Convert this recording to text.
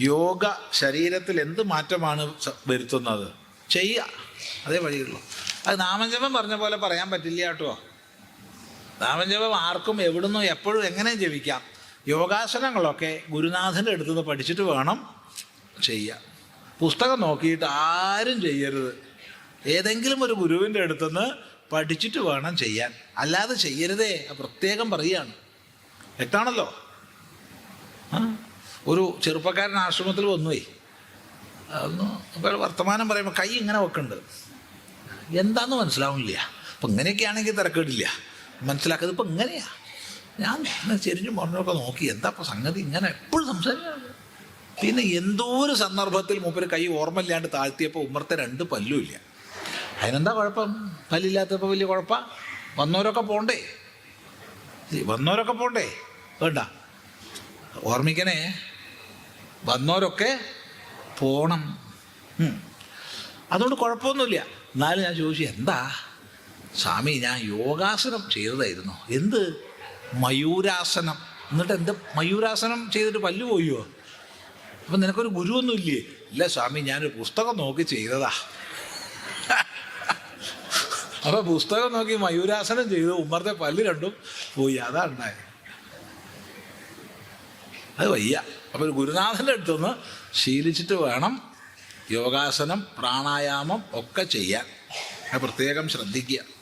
യോഗ ശരീരത്തിൽ എന്ത് മാറ്റമാണ് വരുത്തുന്നത്? ചെയ്യുക അതേ വഴിയുള്ളൂ. അത് നാമജപം പറഞ്ഞ പോലെ പറയാൻ പറ്റില്ല കേട്ടോ. നാമജപം ആർക്കും എവിടുന്നോ എപ്പോഴും എങ്ങനെ ജപിക്കാം? യോഗാസനങ്ങളൊക്കെ ഗുരുനാഥന്റെ അടുത്ത് നിന്ന് പഠിച്ചിട്ട് വേണം ചെയ്യാം പുസ്തകം നോക്കിയിട്ട് ആരും ചെയ്യരുത്. ഏതെങ്കിലും ഒരു ഗുരുവിന്റെ അടുത്തുനിന്ന് പഠിച്ചിട്ട് വേണം ചെയ്യാൻ. അല്ലാതെ ചെയ്യരുതേ. പ്രത്യേകം പറയുകയാണ്. വ്യക്തമാണല്ലോ? ആ. ഒരു ചെറുപ്പക്കാരൻ ആശ്രമത്തിൽ വന്നുപോയി അതൊന്ന് ഇപ്പോൾ വർത്തമാനം പറയുമ്പോൾ കൈ ഇങ്ങനെ വെക്കുന്നുണ്ട് എന്താന്ന് മനസ്സിലാവുന്നില്ല. അപ്പം ഇങ്ങനെയൊക്കെയാണെങ്കിൽ തിരക്കേടില്ല. മനസ്സിലാക്കുന്നത് ഇപ്പം ഇങ്ങനെയാണ് ഞാൻ ചെരിഞ്ഞും പറഞ്ഞൊക്കെ നോക്കി. എന്താ ഇപ്പം സംഗതി? ഇങ്ങനെ എപ്പോഴും സംസാരിക്കുന്നത് പിന്നെ എന്തോ ഒരു സന്ദർഭത്തിൽ മൂപ്പര് കൈ ഓർമ്മയില്ലാണ്ട് താഴ്ത്തിയപ്പോൾ ഉമർത്തെ രണ്ട് പല്ലും ഇല്ല. അതിനെന്താ കുഴപ്പം? പല്ലില്ലാത്തപ്പോൾ വലിയ കുഴപ്പം? വന്നവരൊക്കെ പോണ്ടേ? വന്നവരൊക്കെ പോണ്ടേ? വേണ്ട. ഓർമ്മിക്കണേ വന്നവരൊക്കെ പോണം. അതുകൊണ്ട് കുഴപ്പമൊന്നുമില്ല. എന്നാലും ഞാൻ ചോദിച്ചു എന്താ? സ്വാമി ഞാൻ യോഗാസനം ചെയ്തതായിരുന്നു. എന്ത്? മയൂരാസനം. എന്നിട്ട് എന്ത് മയൂരാസനം ചെയ്തിട്ട് പല്ലു പോയോ? അപ്പം നിനക്കൊരു ഗുരുവൊന്നും ഇല്ലേ ഇല്ല സ്വാമി ഞാനൊരു പുസ്തകം നോക്കി ചെയ്തതാ. അപ്പം പുസ്തകം നോക്കി മയൂരാസനം ചെയ്തു. ഉമ്മറത്തെ പല്ല് രണ്ടും പോയി. അതാ ഉണ്ടായത്. അത് വയ്യ. അപ്പോൾ ഒരു ഗുരുനാഥന്റെ അടുത്തുനിന്ന് ശീലിച്ചിട്ട് വേണം യോഗാസനം പ്രാണായാമം ഒക്കെ ചെയ്യാൻ. പ്രത്യേകം ശ്രദ്ധിക്കുക.